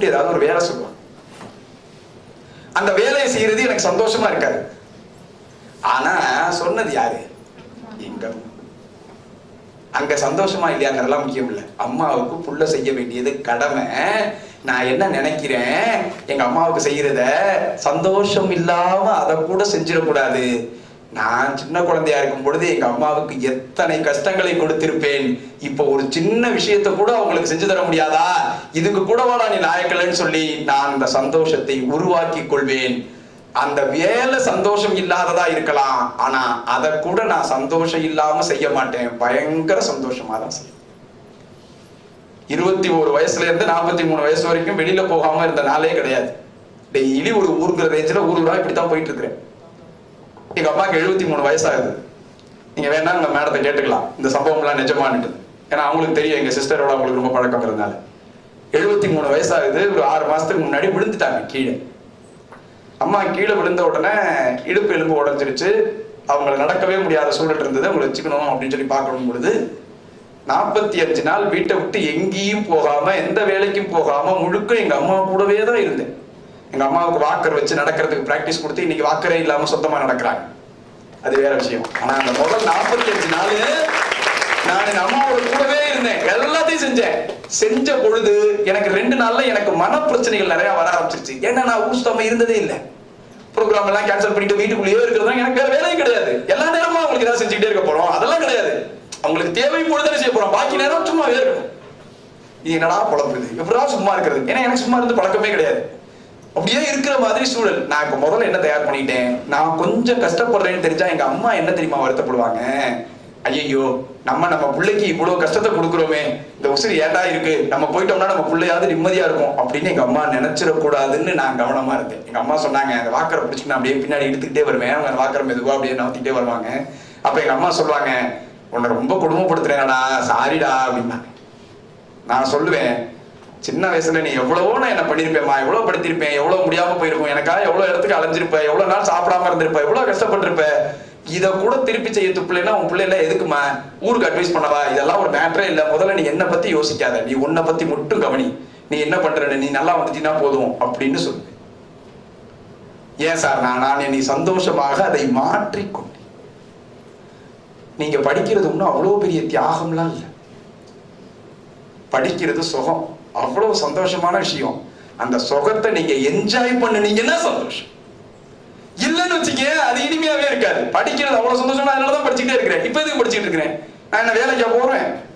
கூப்பிட்டு ஏதாவது ஒரு வேலை சொல்லுவாங்க அந்த வேலையை செய்யறது எனக்கு சந்தோஷமா இருக்காது. ஆனா சொன்னது யாரு? எங்க அங்க சந்தோஷமா இல்லையாங்கிறதெல்லாம் முக்கியம் இல்லை. அம்மாவுக்கு புள்ள செய்ய வேண்டியது கடமை. நான் என்ன நினைக்கிறேன்? எங்க அம்மாவுக்கு செய்யறத சந்தோஷம் இல்லாம அதை கூட செஞ்சிடக்கூடாது. நான் சின்ன குழந்தையா இருக்கும் பொழுது எங்க அம்மாவுக்கு எத்தனை கஷ்டங்களை கொடுத்திருப்பேன். இப்போ ஒரு சின்ன விஷயத்தை கூட அவங்களுக்கு செஞ்சு தர முடியாதா? இதுக்கு கூடவாடா நீ நாயக்கலன்னு சொல்லி நான் அந்த சந்தோஷத்தை உருவாக்கி கொள்வேன். அந்த வேலை சந்தோஷம் இல்லாததா இருக்கலாம். ஆனா அதை கூட நான் சந்தோஷம் இல்லாம செய்ய மாட்டேன். பயங்கர சந்தோஷமா தான் செய்வேன். இருபத்தி ஒரு வயசுல இருந்து நாற்பத்தி மூணு வயசு வரைக்கும் வெளியில போகாம இருந்த நாளே கிடையாது. டெய்லி ஒரு ஊருங்கிற ரேஞ்சில் ஊர் ஊரா இப்படித்தான் போயிட்டு இருக்கிறேன். எங்க அம்மாக்கு எழுபத்தி மூணு வயசாகுது. நீங்க வேணா உங்க மேடத்தை கேட்டுக்கலாம். இந்த சம்பவம்லாம் நிஜமானுட்டு ஏன்னா அவங்களுக்கு தெரியும் எங்க சிஸ்டரோட அவங்களுக்கு ரொம்ப பழக்கம் இருந்தனால எழுபத்தி மூணு வயசாகுது. ஒரு ஆறு மாசத்துக்கு முன்னாடி விழுந்துட்டாங்க கீழே. அம்மா கீழே விழுந்த உடனே இடுப்பு எலும்பு உடஞ்சிருச்சு. அவங்கள நடக்கவே முடியாத சூழல் இருந்தது. அவங்களை வச்சுக்கணும் அப்படின்னு சொல்லி பார்க்கணும் பொழுது நாற்பத்தி அஞ்சு நாள் வீட்டை விட்டு எங்கேயும் போகாம எந்த வேலைக்கும் போகாம முழுக்க எங்க அம்மா கூடவே தான் இருந்தேன். எங்கள் அம்மாவுக்கு வாக்கர் வச்சு நடக்கிறதுக்கு ப்ராக்டிஸ் கொடுத்து இன்னைக்கு வாக்கரே இல்லாமல் சுத்தமாக நடக்கிறாங்க. அது வேற விஷயம். ஆனால் அந்த முதல் நாற்பத்தி அஞ்சு நாள் நான் எங்கள் அம்மாவோட கூடவே இருந்தேன். எல்லாத்தையும் செஞ்சேன். செஞ்ச பொழுது எனக்கு ரெண்டு நாள்ல எனக்கு மன பிரச்சனைகள் நிறைய வர ஆரம்பிச்சிருச்சு. ஏன்னா நான் ஊசுத்தாம இருந்ததே இல்லை. ப்ரோக்ராம் எல்லாம் கேன்சல் பண்ணிட்டு வீட்டுக்குள்ளேயே இருக்கிறது எனக்கு வேற வேலையும் கிடையாது. எல்லா நேரமும் அவங்களுக்கு ஏதாவது செஞ்சுக்கிட்டே இருக்க போறோம். அதெல்லாம் கிடையாது. அவங்களுக்கு தேவை பொழுது செய்ய போறோம். பாக்கி நேரம் சும்மாவே இருக்கும் இது என்னடா பொழப்பு இது? எப்படா சும்மா இருக்கிறது? ஏன்னா எனக்கு சும்மா இருந்து பழக்கமே கிடையாது. அப்படியே இருக்கிற மாதிரி சூழல். நான் இப்ப முதல்ல என்ன தயார் பண்ணிட்டேன்? நான் கொஞ்சம் கஷ்டப்படுறேன்னு தெரிஞ்சா எங்க அம்மா என்ன தெரியுமா வருத்தப்படுவாங்க? ஐயோ நம்ம நம்ம பிள்ளைக்கு இவ்வளவு கஷ்டத்தை கொடுக்குறோமே. இந்த உசுறு ஏட்டா இருக்கு? நம்ம போயிட்டோம்னா நம்ம பிள்ளையாவது நிம்மதியா இருக்கும் அப்படின்னு எங்க அம்மா நினைச்சிடக்கூடாதுன்னு நான் கவனமா இருந்தேன். எங்க அம்மா சொன்னாங்க அந்த வாக்கரை பிடிச்சிட்டு நான் அப்படியே பின்னாடி எடுத்துக்கிட்டே வருவேன். அவங்க வாக்கரை மெதுவா அப்படியே நவத்திக்கிட்டே வருவாங்க. அப்ப எங்க அம்மா சொல்லுவாங்க உன்னை ரொம்ப கொடுமைப்படுத்துறேனடா சாரிடா அப்படின்னாங்க. நான் சொல்லுவேன் சின்ன வயசுல நீ எவ்வளவோ நான் என்ன பண்ணிருப்பேம்மா எவ்வளவு படுத்திருப்பேன் எவ்வளவு முடியாம போயிருக்கும் எனக்காக எவ்வளவு இடத்துக்கு அலைஞ்சிருப்ப எவ்வளவு நாள் சாப்பிடாம இருந்திருப்ப எவ்வளவு கஷ்டப்பட்டிருப்ப. இதை கூட திருப்பி செய்ய பிள்ளைன்னா உன் பிள்ளை எதுக்குமா ஊருக்கு அட்வைஸ் பண்ணவா? இதெல்லாம் ஒரு மேட்டரே இல்ல. முதல்ல நீ என்ன பத்தி யோசிக்காத. நீ உன்னை பத்தி மட்டும் கவனி. நீ என்ன பண்ற நீ நல்லா வந்துட்டீங்கன்னா போதும் அப்படின்னு சொல்லு. ஏன் சார்? நான் நான் என்னை சந்தோஷமாக அதை மாற்றிக்கொண்டேன். நீங்க படிக்கிறது ஒன்றும் அவ்வளோ பெரிய தியாகம்லாம் இல்லை. படிக்கிறது சுகம். அவ்வளவு சந்தோஷமான விஷயம். அந்த சுகத்தை நீங்க என்ஜாய் பண்ணுனீங்கன்னா சந்தோஷம். இல்லைன்னு வச்சுக்க அது இனிமையாவே இருக்காது. படிக்கிறது அவ்வளவு சந்தோஷமா அதனாலதான் படிச்சுட்டே இருக்கிறேன். இப்ப எதுக்கு படிச்சுட்டு இருக்கிறேன்? நான் என்ன வேலைக்கா போறேன்?